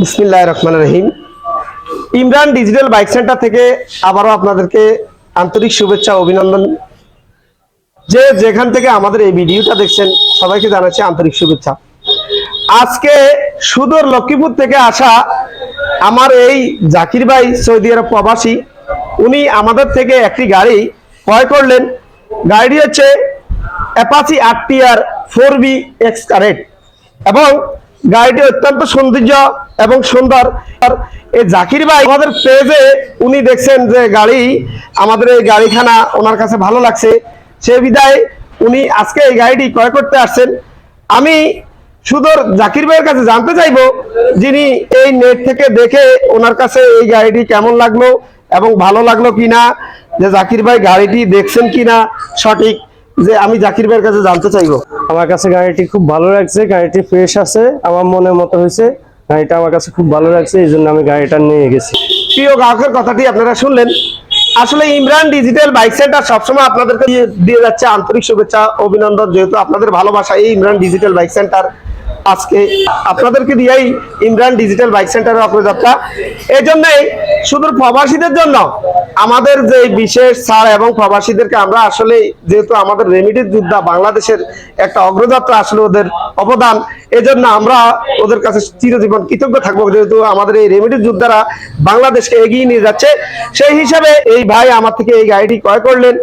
বিসমিল্লাহ রহমান রহিম। ইমরান ডিজিটাল বাইক সেন্টার থেকে আবারও আপনাদেরকে আন্তরিক শুভেচ্ছা, অভিনন্দন। যে যেখান থেকে আমাদের এই ভিডিওটা দেখছেন, সবাইকে জানাচ্ছি আন্তরিক শুভেচ্ছা। আজকে সুদূর লক্ষ্মীপুর থেকে আসা আমার এই জাকির ভাই সৌদি আরব প্রবাসী, উনি আমাদের থেকে একটি গাড়ি ক্রয় করলেন। গাড়িটি হচ্ছে Apache R four V X এবং গাড়িটি অত্যন্ত সৌন্দর্য এবং সুন্দর। এই জাকির ভাই আমাদের পেজে উনি দেখছেন যে গাড়ি, আমাদের এই গাড়িখানা ওনার কাছে ভালো লাগছে। সে বিদায় উনি আজকে এই গাড়িটি ক্রয় করতে আসছেন। আমি শুধু জাকির ভাইয়ের কাছে জানতে চাইব, যিনি এই নেট থেকে দেখে ওনার কাছে এই গাড়িটি কেমন লাগল এবং ভালো লাগল কিনা, যে জাকির ভাই গাড়িটি দেখছেন কিনা সঠিক যে আমি জাকির ভাইয়ের কাছে জানতে চাইব। আমার কাছে গাড়িটি খুব ভালো লাগছে গাড়িটি ফ্রেশ আছে আমার মনের মতো হয়েছে গাড়িটা আমার কাছে খুব ভালো লাগছে এই জন্য আমি গাড়িটা নিয়ে গেছি। প্রিয় গ্রাহকের কথাটি আপনারা শুনলেন। আসলে ইমরান ডিজিটাল বাইক সেন্টার সবসময় আপনাদেরকে দিয়ে দিয়ে যাচ্ছে আন্তরিক শুভেচ্ছা অভিনন্দন যেহেতু আপনাদের ভালোবাসা এই ইমরান ডিজিটাল বাইক সেন্টার আজকে আপনাদেরকে দিয়েই ইমরান ডিজিটাল বাইক সেন্টারের অগ্রযাত্রা এই জন্যই শুধু প্রবাসীদের জন্য, আমাদের যে বিশেষ ছাড় এবং প্রবাসীদেরকে আমরা আসলে যেহেতু আমাদের রেমিডির যোদ্ধা বাংলাদেশের একটা অগ্রযাত্রা আসলে ওদের অবদান, এজন্য আমরা ওদের কাছে চিরজীবন কৃতজ্ঞ থাকব যেহেতু আমাদের এই রেমিডির যোদ্ধারা বাংলাদেশকে এগিয়ে নিয়ে যাচ্ছে। সেই হিসাবে এই ভাই আমার থেকে এই গাড়িটি ক্রয় করলেন।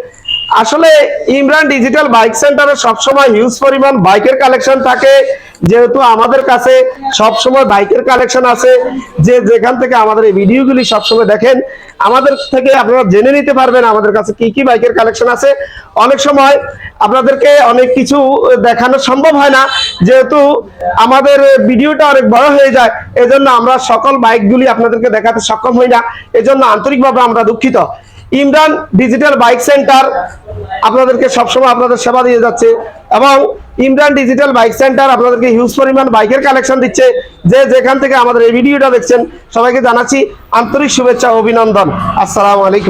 আসলে ইমরান ডিজিটাল বাইক সেন্টারে সবসময় হিউজ পরিমাণ বাইকের কালেকশন থাকে। যেহেতু আমাদের কাছে সবসময় বাইকের কালেকশন আছে, যে যেখান থেকে আমাদের এই ভিডিওগুলি সবসময় দেখেন, আমাদের থেকে আপনারা জেনে নিতে পারবেন আমাদের কাছে কি কি বাইকের কালেকশন আছে। অনেক সময় আপনাদেরকে অনেক কিছু দেখানো সম্ভব হয় না, যেহেতু আমাদের ভিডিওটা অনেক বড় হয়ে যায়, এজন্য আমরা সকল বাইকগুলি আপনাদেরকে দেখাতে সক্ষম হই না। এজন্য আন্তরিকভাবে আমরা দুঃখিত। ইমরান ডিজিটাল বাইক সেন্টার আপনাদেরকে সবসময় আপনাদের সেবা দিয়ে যাচ্ছে এবং ইমরান ডিজিটাল বাইক সেন্টার আপনাদেরকে হিউজ পরিমাণ বাইকের কালেকশন দিচ্ছে। যে যেখান থেকে আমাদের এই ভিডিওটা দেখছেন, সবাইকে জানাচ্ছি আন্তরিক শুভেচ্ছা অভিনন্দন। আসসালামু আলাইকুম।